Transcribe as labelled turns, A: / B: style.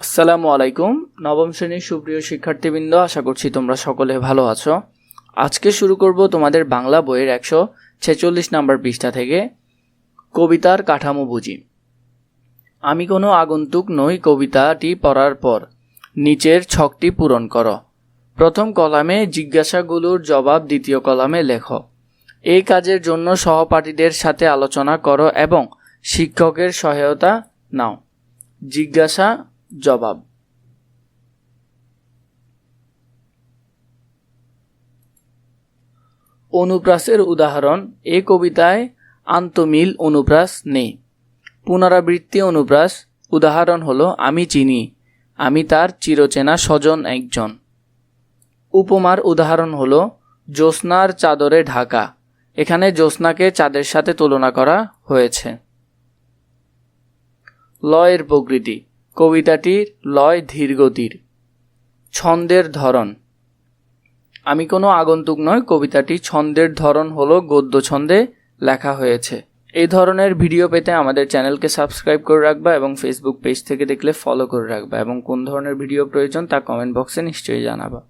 A: আসসালামু আলাইকুম। নবম শ্রেণির সুপ্রিয় শিক্ষার্থীবৃন্দ, আশা করছি তোমরা সকলে ভালো আছো। আজকে শুরু করব তোমাদের বাংলা বইয়ের একশো ছেচল্লিশ নাম্বার পৃষ্ঠা থেকে, কবিতার কাঠামো বুঝি। আমি কোনো আগন্তুক নই কবিতাটি পড়ার পর, নিচের ছকটি পূরণ করো। প্রথম কলামে জিজ্ঞাসাগুলোর জবাব, দ্বিতীয় কলামে লেখো। এই কাজের জন্য সহপাঠীদের সাথে আলোচনা করো এবং শিক্ষকের সহায়তা নাও। জিজ্ঞাসা জবাব। অনুপ্রাসের উদাহরণ, এ কবিতায় আন্তমিল অনুপ্রাস নেই। পুনরাবৃত্তি অনুপ্রাস, উদাহরণ হলো, আমি চিনি, আমি তার চিরচেনা স্বজন একজন। উপমার উদাহরণ হলো, জ্যোৎস্নার চাদরে ঢাকা। এখানে জ্যোৎস্নাকে চাঁদের সাথে তুলনা করা হয়েছে। লয়ের প্রকৃতি। কবিতাটির লয় ধীরগতির। ছন্দের ধরন। আমি কোনো আগন্তুক নয় কবিতাটি ছন্দের ধরন হল গদ্য ছন্দে লেখা হয়েছে। এই ধরনের ভিডিও পেতে আমাদের চ্যানেলকে সাবস্ক্রাইব করে রাখবা এবং ফেসবুক পেজ থেকে দেখলে ফলো করে রাখবা এবং কোন ধরনের ভিডিও প্রয়োজন তা কমেন্ট বক্সে নিশ্চয়ই জানাবা।